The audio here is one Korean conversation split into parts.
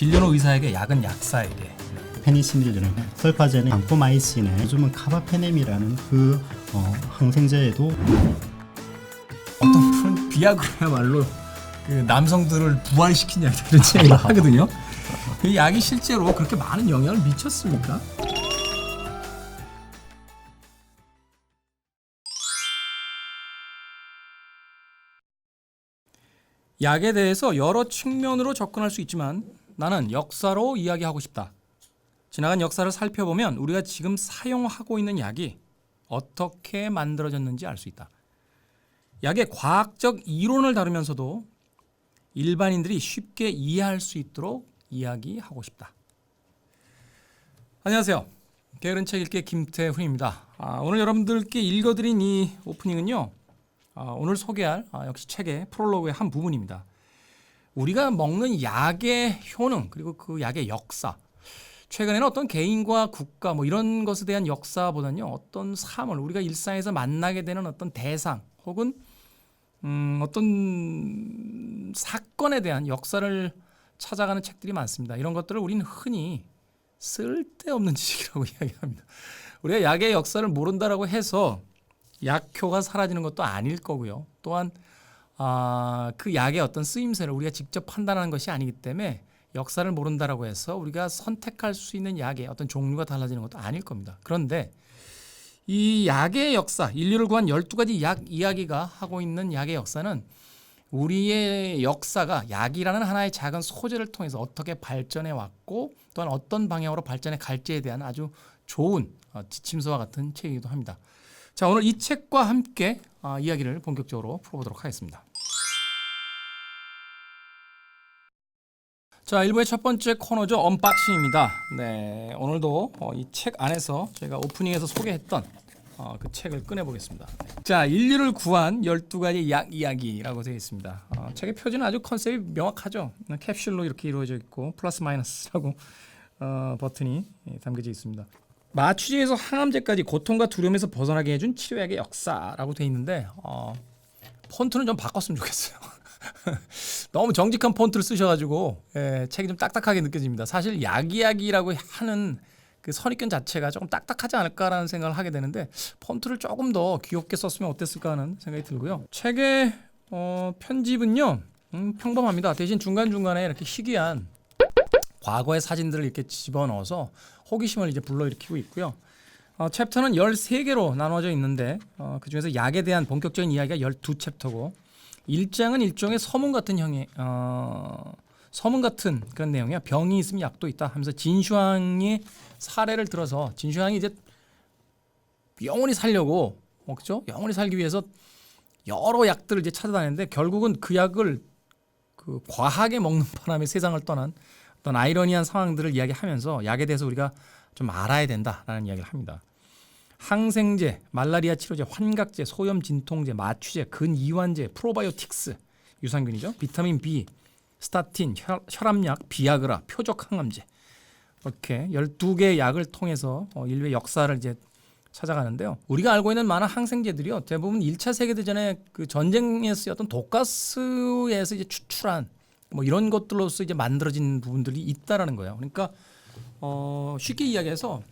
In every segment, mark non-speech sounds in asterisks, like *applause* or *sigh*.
진료는 의사에게, 약은 약사에게. 페니실린은 설파제는 방포마이신에 요즘은 카바페넴이라는 그 어, 항생제에도 어떤 분은 비아그라야말로 그 남성들을 약이다 이런 얘기를 하거든요. 그 약이 실제로 그렇게 많은 영향을 미쳤습니까? 약에 대해서 여러 측면으로 접근할 수 있지만 나는 역사로 이야기하고 싶다. 지나간 역사를 살펴보면 우리가 지금 사용하고 있는 약이 어떻게 만들어졌는지 알 수 있다. 약의 과학적 이론을 다루면서도 일반인들이 쉽게 이해할 수 있도록 이야기하고 싶다. 안녕하세요. 게으른 책 읽기 김태훈입니다. 아, 오늘 여러분들께 읽어드린 이 오프닝은요. 아, 오늘 소개할 아, 역시 책의 프롤로그의 한 부분입니다. 우리가 먹는 약의 효능 그리고 그 약의 역사 최근에는 어떤 개인과 국가 뭐 이런 것에 대한 역사보다는요 어떤 사물 우리가 일상에서 만나게 되는 어떤 대상 혹은 음, 어떤 사건에 대한 역사를 찾아가는 책들이 많습니다. 이런 것들을 우리는 흔히 쓸데없는 *laughs* 지식이라고 이야기합니다. 우리가 약의 역사를 모른다라고 해서 약효가 사라지는 것도 아닐 거고요. 또한 아, 그 약의 어떤 쓰임새를 우리가 직접 판단하는 것이 아니기 때문에 역사를 모른다라고 해서 우리가 선택할 수 있는 약의 어떤 종류가 달라지는 것도 아닐 겁니다. 그런데 이 약의 역사, 인류를 구한 12가지 약 이야기가 하고 있는 약의 역사는 우리의 역사가 약이라는 하나의 작은 소재를 통해서 어떻게 발전해 왔고 또한 어떤 방향으로 발전해 갈지에 대한 아주 좋은 어, 지침서와 같은 책이기도 합니다. 자, 오늘 이 책과 함께 어, 이야기를 본격적으로 풀어보도록 하겠습니다. 자, 1부의 첫 번째 코너죠. 언박싱입니다. 네, 오늘도 어, 이책 안에서 저희가 오프닝에서 소개했던 어, 그 책을 꺼내보겠습니다. 자, 인류를 구한 12가지 약 이야기라고 되어 있습니다. 어, 책의 표지는 아주 컨셉이 명확하죠. 캡슐로 이렇게 이루어져 있고 플러스 마이너스라고 어, 버튼이 예, 담겨져 있습니다. 마취제에서 항암제까지 고통과 두려움에서 벗어나게 해준 치료약의 역사라고 되어 있는데 어, 폰트는 좀 바꿨으면 좋겠어요. *laughs* 너무 정직한 폰트를 쓰셔가지고 예, 책이 좀 딱딱하게 느껴집니다. 사실 약이야기라고 하는 그 선입견 자체가 조금 딱딱하지 않을까라는 생각을 하게 되는데 폰트를 조금 더 귀엽게 썼으면 어땠을까 하는 생각이 들고요. 책의 어, 편집은요 음, 평범합니다. 대신 중간 중간에 이렇게 희귀한 과거의 사진들을 이렇게 집어넣어서 호기심을 이제 불러일으키고 있고요. 어, 챕터는 13개로 나눠져 있는데 어, 그중에서 약에 대한 본격적인 이야기가 12챕터고 1장은 일종의 서문 같은 형의 어, 서문 같은 그런 내용이야. 병이 있으면 약도 있다 하면서 진슈앙의 사례를 들어서 진슈앙이 이제 영원히 살려고 어, 그죠? 영원히 살기 위해서 여러 약들을 이제 찾아다녔는데 결국은 그 약을 그 과하게 먹는 *laughs* 바람에 세상을 떠난 어떤 아이러니한 상황들을 이야기하면서 약에 대해서 우리가 좀 알아야 된다라는 이야기를 합니다. 항생제, 말라리아 치료제, 환각제, 소염 진통제, 마취제, 근이완제, 프로바이오틱스, 유산균이죠. 비타민 B, 스타틴, 혈, 혈압약, 비아그라, 표적 항암제. 이렇게 12개의 약을 통해서 어, 인류의 역사를 이제 찾아가는데요. 우리가 알고 있는 많은 항생제들이요. 대부분 1차 세계대전에 그 전쟁에 쓰였던 독가스에서 이제 추출한 뭐 이런 것들로서 이제 만들어진 부분들이 있다라는 거예요. 그러니까 어, 쉽게 이야기해서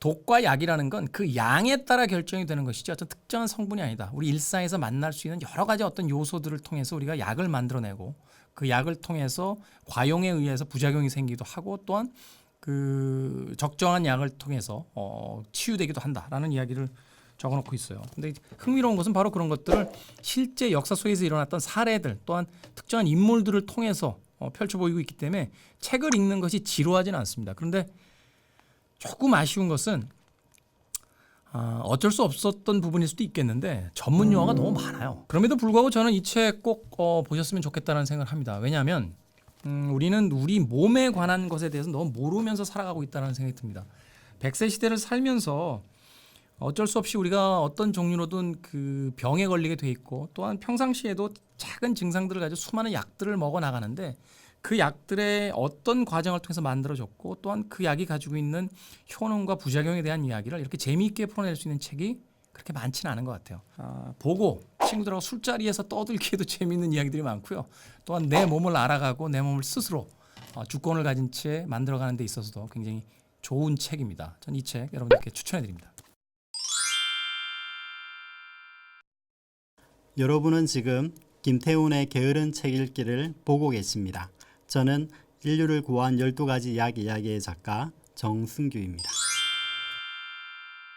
독과 약이라는 건 그 양에 따라 결정이 되는 것이지 어떤 특정한 성분이 아니다. 우리 일상에서 만날 수 있는 여러 가지 어떤 요소들을 통해서 우리가 약을 만들어내고 그 약을 통해서 과용에 의해서 부작용이 생기기도 하고 또한 그 적정한 약을 통해서 어, 치유되기도 한다라는 이야기를 적어놓고 있어요. 근데 흥미로운 것은 바로 그런 것들을 실제 역사 속에서 일어났던 사례들 또한 특정한 인물들을 통해서 어, 펼쳐 보이고 있기 때문에 책을 읽는 것이 지루하지는 않습니다. 그런데 조금 아쉬운 것은 아, 어쩔 수 없었던 부분일 수도 있겠는데 전문 용어가 너무 많아요. 그럼에도 불구하고 저는 이 책 꼭 어, 보셨으면 좋겠다는 생각을 합니다. 왜냐하면 음, 우리는 우리 몸에 관한 것에 대해서 너무 모르면서 살아가고 있다는 생각이 듭니다. 100세 시대를 살면서 어쩔 수 없이 우리가 어떤 종류로든 그 병에 걸리게 돼 있고 또한 평상시에도 작은 증상들을 가지고 수많은 약들을 먹어 나가는데 그 약들의 어떤 과정을 통해서 만들어졌고 또한 그 약이 가지고 있는 효능과 부작용에 대한 이야기를 이렇게 재미있게 풀어낼 수 있는 책이 그렇게 많지는 않은 것 같아요. 아, 보고 친구들하고 술자리에서 떠들기에도 *laughs* 재미있는 이야기들이 많고요. 또한 내 몸을 알아가고 내 몸을 스스로 어, 주권을 가진 채 만들어가는 데 있어서도 굉장히 좋은 책입니다. 전 이 책 여러분들께 추천해드립니다. 여러분은 지금 김태훈의 게으른 책 읽기를 보고 계십니다. 저는 인류를 구한 12가지 약 이야기의 작가 정승규입니다.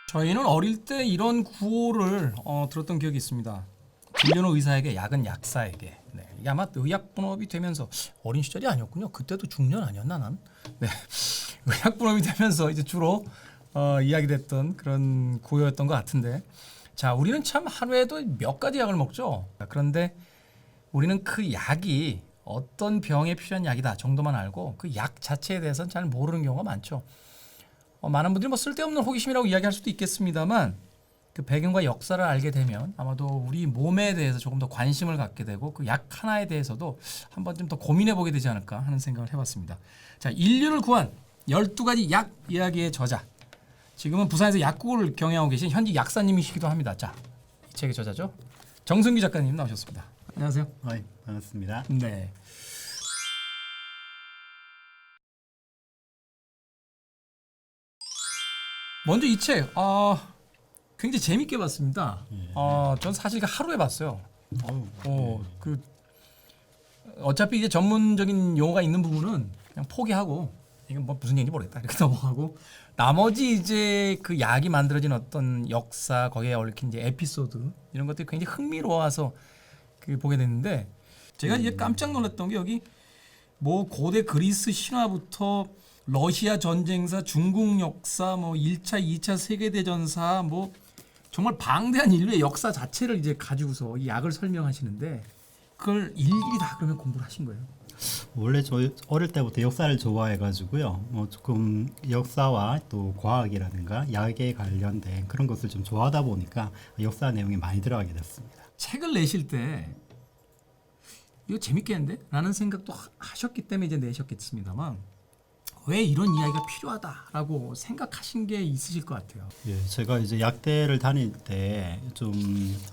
저희는 어릴 때 이런 구호를 어, 들었던 기억이 있습니다. 진료는 의사에게, 약은 약사에게. 네, 이게 아마 의학 분업이 되면서 어린 시절이 아니었군요. 그때도 중년 아니었나 난. 네, *laughs* 의학 분업이 되면서 이제 주로 어, 이야기됐던 그런 구호였던 것 같은데. 자, 우리는 참 하루에도 몇 가지 약을 먹죠. 그런데 우리는 그 약이 어떤 병에 필요한 약이다 정도만 알고 그 약 자체에 대해서는 잘 모르는 경우가 많죠. 어, 많은 분들이 뭐 쓸데없는 호기심이라고 이야기할 수도 있겠습니다만 그 배경과 역사를 알게 되면 아마도 우리 몸에 대해서 조금 더 관심을 갖게 되고 그 약 하나에 대해서도 한 번쯤 더 고민해 보게 되지 않을까 하는 생각을 해봤습니다. 자, 인류를 구한 12가지 약 이야기의 저자. 지금은 부산에서 약국을 경영하고 계신 현직 약사님이시기도 합니다. 자, 이 책의 저자죠. 정승규 작가님 나오셨습니다. 안녕하세요. 어이, 반갑습니다. 네. 먼저 이 책, 아 굉장히 재밌게 봤습니다. 아, 전 사실 이거 하루에 봤어요. 어우, 어, 그 어차피 이제 전문적인 용어가 있는 부분은 그냥 포기하고 이건 뭐 무슨 얘기인지 모르겠다 이렇게 *laughs* 넘어가고 나머지 이제 그 약이 만들어진 어떤 역사 거기에 얽힌 이제 에피소드 이런 것들이 굉장히 흥미로워서 그 보게 됐는데 제가 이제 깜짝 놀랐던 게 여기 뭐 고대 그리스 신화부터 러시아 전쟁사, 중국 역사, 뭐 1차, 2차 세계 대전사 뭐 정말 방대한 인류의 역사 자체를 이제 가지고서 이 약을 설명하시는데 그걸 일일이 다 그러면 공부를 하신 거예요. 원래 저 어릴 때부터 역사를 좋아해가지고요. 뭐 조금 역사와 또 과학이라든가 약에 관련된 그런 것을 좀 좋아하다 보니까 역사 내용이 많이 들어가게 됐습니다. 책을 내실 때 이거 재밌겠는데? 라는 생각도 하- 하셨기 때문에 이제 내셨겠습니다만 왜 이런 이야기가 필요하다라고 생각하신 게 있으실 것 같아요. 예, 제가 이제 약대를 다닐 때 좀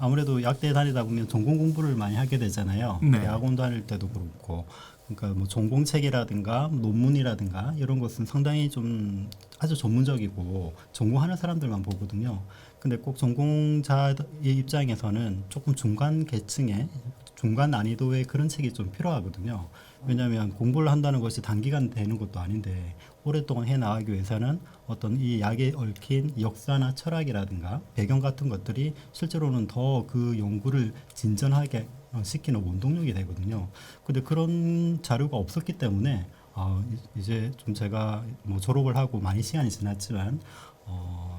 아무래도 약대 다니다 보면 전공 공부를 많이 하게 되잖아요. 네. 대학원 다닐 때도 그렇고, 그러니까 뭐 전공책이라든가 논문이라든가 이런 것은 상당히 좀 아주 전문적이고 전공하는 사람들만 보거든요. 근데 꼭 전공자의 입장에서는 조금 중간 계층의 중간 난이도의 그런 책이 좀 필요하거든요. 왜냐하면 공부를 한다는 것이 단기간 되는 것도 아닌데 오랫동안 해 나가기 위해서는 어떤 이 약에 얽힌 역사나 철학이라든가 배경 같은 것들이 실제로는 더 그 연구를 진전하게 어, 시키는 원동력이 되거든요. 근데 그런 자료가 없었기 때문에 어, 이- 이제 좀 제가 뭐 졸업을 하고 많이 시간이 지났지만 어,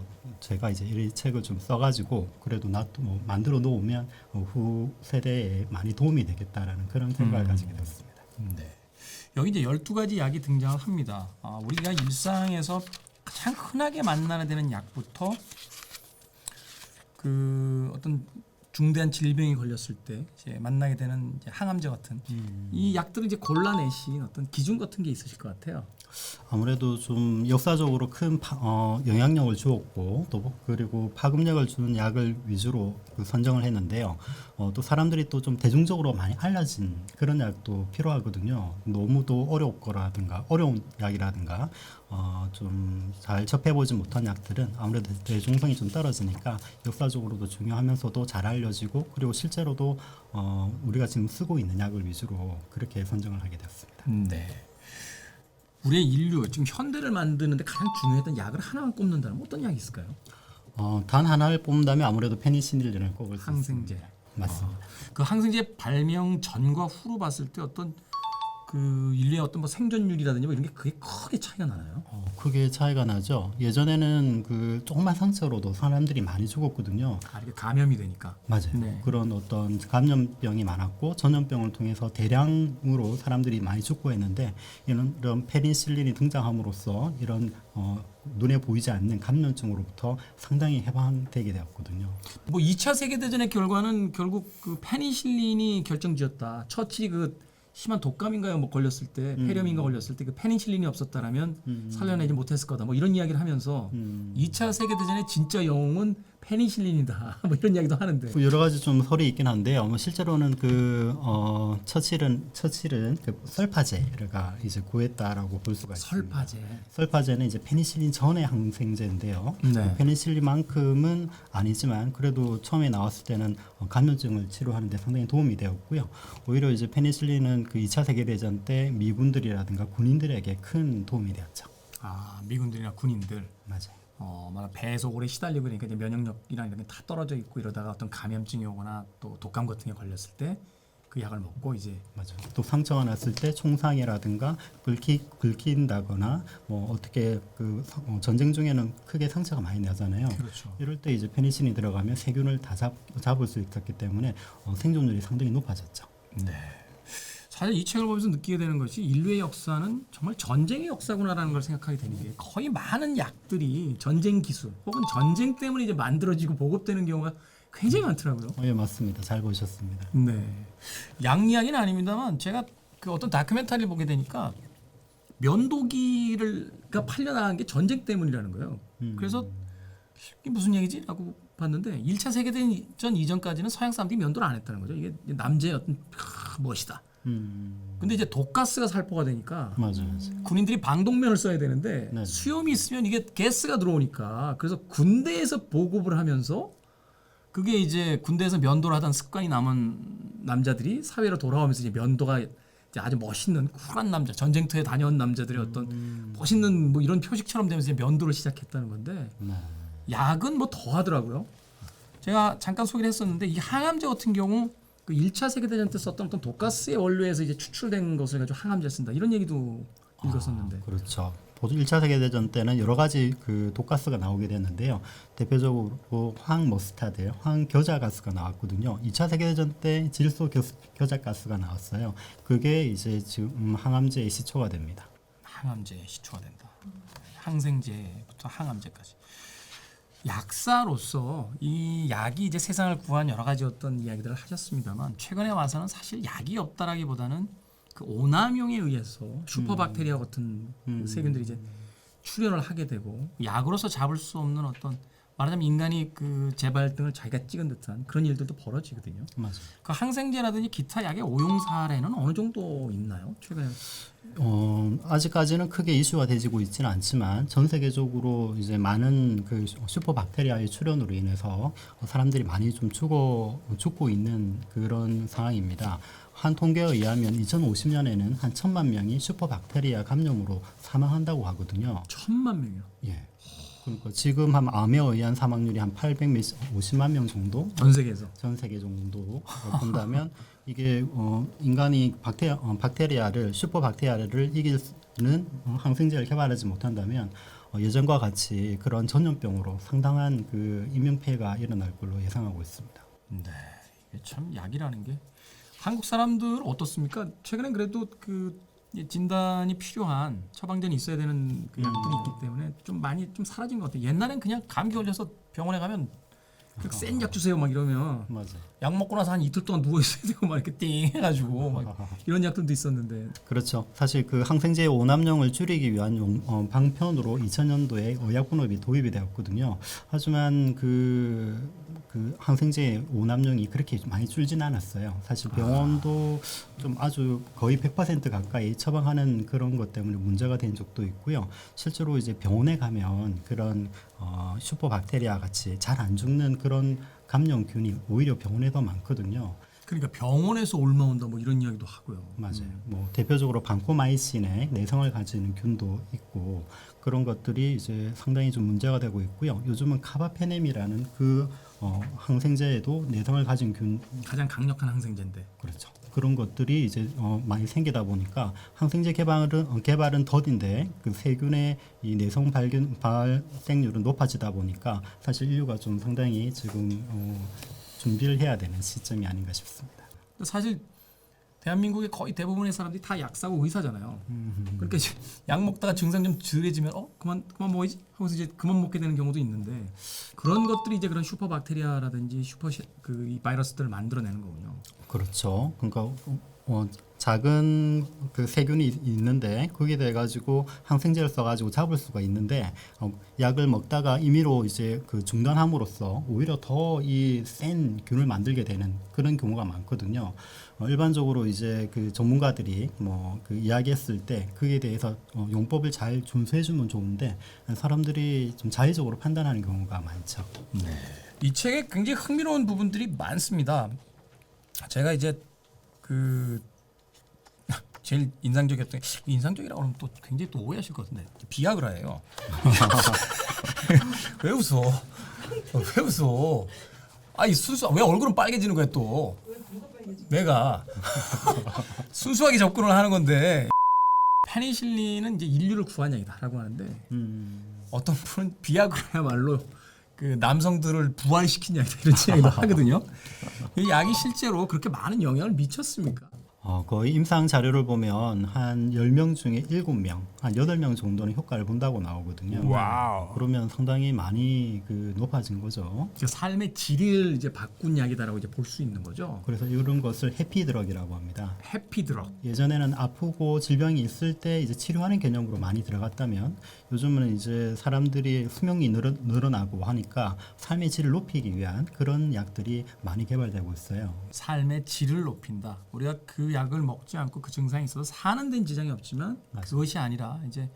제가 이제 이 책을 좀 써가지고 그래도 나도 뭐 만들어 놓으면 어, 후 세대에 많이 도움이 되겠다라는 그런 생각을 음. 가지게 됐습니다. 네. 여기 이제 12가지 약이 등장을 합니다. 아, 우리가 일상에서 가장 흔하게 만나게 되는 약부터 그 어떤 중대한 질병이 걸렸을 때 이제 만나게 되는 이제 항암제 같은 이 약들을 이제 골라내신 어떤 기준 같은 게 있으실 것 같아요. 아무래도 좀 역사적으로 큰 파- 어, 영향력을 주었고 또 그리고 파급력을 주는 약을 위주로 그 선정을 했는데요. 어, 또 사람들이 또 좀 대중적으로 많이 알려진 그런 약도 필요하거든요. 너무도 어렵거라든가 어려운 약이라든가 어, 좀잘 접해보지 못한 약들은 아무래도 대중성이 좀 떨어지니까 역사적으로도 중요하면서도 잘 알려지고 그리고 실제로도 어, 우리가 지금 쓰고 있는 약을 위주로 그렇게 선정을 하게 됐습니다. 네. 우리의 인류 지금 현대를 만드는데 가장 중요했던 약을 하나만 꼽는다면 어떤 약이 있을까요? 어, 단 하나를 뽑는다면 아무래도 페니실린을 꼽을 수 항생제. 있습니다. 맞습니다. 그 항생제 발명 전과 후로 봤을 때 어떤 그 인류의 어떤 뭐 생존율이라든지 뭐 이런 게 그게 크게 차이가 나나요? 어, 크게 차이가 나죠. 예전에는 그 조그만 상처로도 사람들이 많이 죽었거든요. 아, 이게 감염이 되니까. 맞아요. 네. 그런 어떤 감염병이 많았고 전염병을 통해서 대량으로 사람들이 많이 죽고 했는데 이런, 이런 페니실린이 등장함으로써 이런 어, 눈에 보이지 않는 감염증으로부터 상당히 해방되게 되었거든요. 뭐 2차 세계 대전의 결과는 결국 그 페니실린이 결정지었다. 처칠이 그 심한 독감인가요? 뭐 걸렸을 때 폐렴인가 걸렸을 때 그 페니실린이 없었다라면 살려내지 못했을 거다. 뭐 이런 이야기를 하면서 음. 2차 세계 대전의 진짜 영웅은 페니실린이다. *laughs* 뭐 이런 이야기도 하는데. 그 여러 가지 좀 설이 있긴 한데요. 뭐 실제로는 그 어, 처칠은 처칠은 그 설파제가 이제 구했다라고 볼 수가 있습니다. 설파제. 설파제는 이제 페니실린 전의 항생제인데요. 네. 페니실린만큼은 아니지만 그래도 처음에 나왔을 때는 어, 감염증을 치료하는데 상당히 도움이 되었고요. 오히려 이제 페니실린은 그 2차 세계대전 때 미군들이라든가 군인들에게 큰 도움이 되었죠. 아 미군들이나 군인들. 맞아요. 어, 막 배에서 오래 시달리고 그러니까 이제 면역력이랑 이런 게 다 떨어져 있고 이러다가 어떤 감염증이 오거나 또 독감 같은 게 걸렸을 때 그 약을 먹고 이제 맞아요. 또 상처가 났을 때 총상이라든가 긁히, 긁힌다거나 뭐 어떻게 그 사- 어, 전쟁 중에는 크게 상처가 많이 나잖아요. 그렇죠. 이럴 때 이제 페니신이 들어가면 세균을 다 잡, 잡을 수 있었기 때문에 어, 생존율이 상당히 높아졌죠. 네. 사실 이 책을 보면서 느끼게 되는 것이 인류의 역사는 정말 전쟁의 역사구나라는 걸 생각하게 되는 게 거의 많은 약들이 전쟁 기술 혹은 전쟁 때문에 이제 만들어지고 보급되는 경우가 굉장히 많더라고요. 어, 예, 맞습니다. 잘 보셨습니다. 네. 양 이야기는 아닙니다만 제가 그 어떤 다큐멘터리를 보게 되니까 면도기를가 팔려나간 게 전쟁 때문이라는 거예요. 음. 그래서 이게 무슨 얘기지?라고 봤는데 1차 세계대전 이전까지는 서양 사람들이 면도를 안 했다는 거죠. 이게 남자의 어떤 크, 멋이다. 음, 근데 이제 독가스가 살포가 되니까 맞아요. 맞아요. 군인들이 방독면을 써야 되는데 네. 수염이 있으면 이게 가스가 들어오니까 그래서 군대에서 보급을 하면서 그게 이제 군대에서 면도를 하던 습관이 남은 남자들이 사회로 돌아오면서 이제 면도가 이제 아주 멋있는 쿨한 남자 전쟁터에 다녀온 남자들의 어떤 멋있는 뭐 이런 표식처럼 되면서 이제 면도를 시작했다는 건데 네. 약은 뭐 더 하더라고요. 제가 잠깐 소개를 했었는데 이 항암제 같은 경우 그 1차 세계대전 때 썼던 어떤 독가스의 원료에서 이제 추출된 것을 가지고 항암제 쓴다 이런 얘기도 읽었었는데 그렇죠. 보통 1차 세계대전 때는 여러 가지 그 독가스가 나오게 됐는데요. 대표적으로 황 머스타드, 황 겨자 가스가 나왔거든요. 2차 세계대전 때 질소 겨- 겨자가스가 나왔어요. 그게 이제 지금 항암제의 시초가 됩니다. 항암제에 시초가 된다. 항생제부터 항암제까지. 약사로서 이 약이 이제 세상을 구한 여러 가지 어떤 이야기들을 하셨습니다만 최근에 와서는 사실 약이 없다라기보다는 그 오남용에 의해서 슈퍼박테리아 같은 그 세균들이 이제 출현을 하게 되고 약으로서 잡을 수 없는 어떤 말하자면 인간이 그 재발등을 자기가 찍은 듯한 그런 일들도 벌어지거든요. 맞아요. 그 항생제라든지 기타 약의 오용 사례는 어느 정도 있나요? 최근에 어, 아직까지는 크게 이슈가 되지고 있지는 않지만 전 세계적으로 이제 많은 그 슈퍼박테리아의 출현으로 인해서 사람들이 많이 좀 죽어 죽고 있는 그런 상황입니다. 한 통계에 의하면 2050년에는 한 천만 명이 슈퍼박테리아 감염으로 사망한다고 하거든요. 천만 명이요. 예. 그러니까 지금 한 암에 의한 사망률이 한 850만 명 정도 전 세계에서. 전 세계 정도 본다면 이게 어, 인간이 박테, 어, 박테리아를 슈퍼 박테리아를 이기는 어, 항생제를 개발하지 못한다면 어, 예전과 같이 그런 전염병으로 상당한 그 인명 피해가 일어날 걸로 예상하고 있습니다. 네, 이게 참 약이라는 게 한국 사람들 어떻습니까? 최근엔 그래도 그 진단이 필요한 처방전이 있어야 되는 그 약들이 있기 때문에 좀 많이 좀 사라진 것 같아요. 옛날엔 그냥 감기 걸려서 병원에 가면 센 약 주세요 막 이러면 맞아요. 약 먹고 나서 한 이틀 동안 누워 있어야 되고 막 이렇게 띵 해가지고 막 *laughs* 이런 약들도 있었는데 그렇죠. 사실 그 항생제의 오남용을 줄이기 위한 용, 어, 방편으로 2000년도에 의약분업이 도입이 되었거든요. 하지만 그, 그 항생제의 오남용이 그렇게 많이 줄진 않았어요. 사실 병원도 좀 아주 거의 100% 가까이 처방하는 그런 것 때문에 문제가 된 적도 있고요. 실제로 이제 병원에 가면 그런 어, 슈퍼박테리아 같이 잘 안 죽는 그런 감염균이 오히려 병원에 더 많거든요. 그러니까 병원에서 옮아온다 뭐 이런 이야기도 하고요. 맞아요. 뭐 대표적으로 방코마이신의 내성을 가지는 균도 있고 그런 것들이 이제 상당히 좀 문제가 되고 있고요. 요즘은 카바페넴이라는 그 어, 항생제에도 내성을 가진 균 가장 강력한 항생제인데 그렇죠. 그런 것들이 이제 어, 많이 생기다 보니까 항생제 개발은 어, 개발은 더딘데 그 세균의 이 내성 발균 발생률은 높아지다 보니까 사실 인류가 좀 상당히 지금 어, 준비를 해야 되는 시점이 아닌가 싶습니다. 사실 대한민국의 거의 대부분의 사람들이 다 약사고 의사잖아요. 그러니까 이제 약 먹다가 증상 좀 덜해지면 어 그만 그만 먹어야지 하면서 이제 그만 먹게 되는 경우도 있는데 그런 것들이 이제 그런 슈퍼 박테리아라든지 슈퍼 그이 바이러스들을 만들어내는 거군요. 그렇죠. 그러니까 어, 작은 그 세균이 있- 있는데 거기에 대 가지고 항생제를 써가지고 잡을 수가 있는데 어, 약을 먹다가 임의로 이제 그 중단함으로써 오히려 더 이 센 균을 만들게 되는 그런 경우가 많거든요. 어, 일반적으로 이제 그 전문가들이 뭐 그 이야기했을 때 그에 대해서 어, 용법을 잘 준수해주면 좋은데 사람들이 좀 자의적으로 판단하는 경우가 많죠. 이 책에 굉장히 흥미로운 부분들이 많습니다. 제가 이제 그 *laughs* 제일 인상적이었던 게 인상적이라고 하면 또 굉장히 또 오해하실 것 같은데 비아그라예요. *laughs* 왜 웃어? 어, 왜 웃어? 아이 순수 왜 얼굴은 빨개지는 거야 또? 내가 *laughs* 순수하게 접근을 하는 건데 페니실린은 이제 인류를 구한 약이다라고 하는데 음. 어떤 분은 비아그라야말로 그 남성들을 부활시킨 약이다 이런 이야기도 하거든요. 이 약이 실제로 그렇게 많은 영향을 미쳤습니까? 어, 거의 임상 자료를 보면 한 10명 중에 7명, 한 8명 정도는 효과를 본다고 나오거든요. 와우. 그러면 상당히 많이 그 높아진 거죠. 그 삶의 질을 이제 바꾼 약이다라고 이제 볼 수 있는 거죠. 그래서 이런 것을 해피드럭이라고 합니다. 해피드럭. 예전에는 아프고 질병이 있을 때 이제 치료하는 개념으로 많이 들어갔다면 요즘은 이제 사람들이 수명이 늘어, 늘어나고 하니까 삶의 질을 높이기 위한 그런 약들이 많이 개발되고 있어요. 삶의 질을 높인다. 우리가 그 약을 먹지 않고 그 증상이 있어서 사는 데는 지장이 없지만 그것이 아니라 이제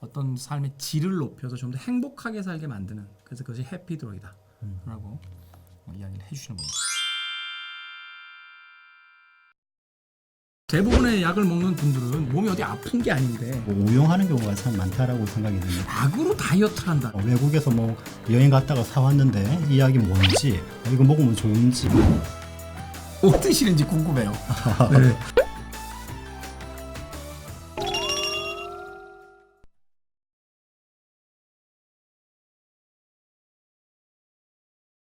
어떤 삶의 질을 높여서 좀 더 행복하게 살게 만드는 그래서 그것이 해피드럭이다라고 어, 이야기를 해주시는 겁니다. 대부분의 약을 먹는 분들은 몸이 어디 아픈 게 아닌데 뭐 오용하는 경우가 참 많다라고 생각이 듭니다. 약으로 다이어트를 한다. 어, 외국에서 뭐 여행 갔다가 사왔는데 이 약이 뭔지 어, 이거 먹으면 좋은지 어떤 뜻이는지 궁금해요. *laughs* *laughs* 네.